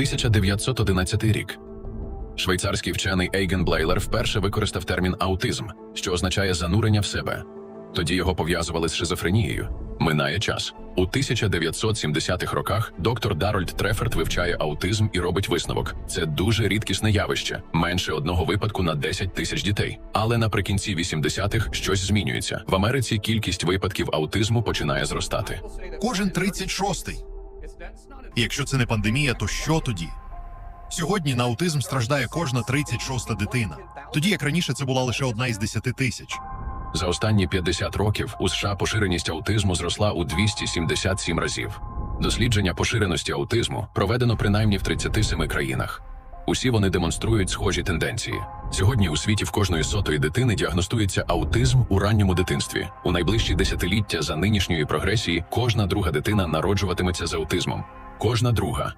1911 рік. Швейцарський вчений Ейген Блейлер вперше використав термін аутизм, що означає занурення в себе. Тоді його пов'язували з шизофренією. Минає час. У 1970-х роках доктор Дарольд Треферт вивчає аутизм і робить висновок. Це дуже рідкісне явище, менше одного випадку на 10 тисяч дітей. Але наприкінці 80-х щось змінюється. В Америці кількість випадків аутизму починає зростати. Кожен 36-й. Якщо це не пандемія, то що тоді? Сьогодні на аутизм страждає кожна 36-та дитина. Тоді як раніше це була лише одна із 10 тисяч. За останні 50 років у США поширеність аутизму зросла у 277 разів. Дослідження поширеності аутизму проведено принаймні в 37 країнах. Усі вони демонструють схожі тенденції. Сьогодні у світі в кожної сотої дитини діагностується аутизм у ранньому дитинстві. У найближчі десятиліття за нинішньої прогресії кожна друга дитина народжуватиметься з аутизмом. Кожна друга.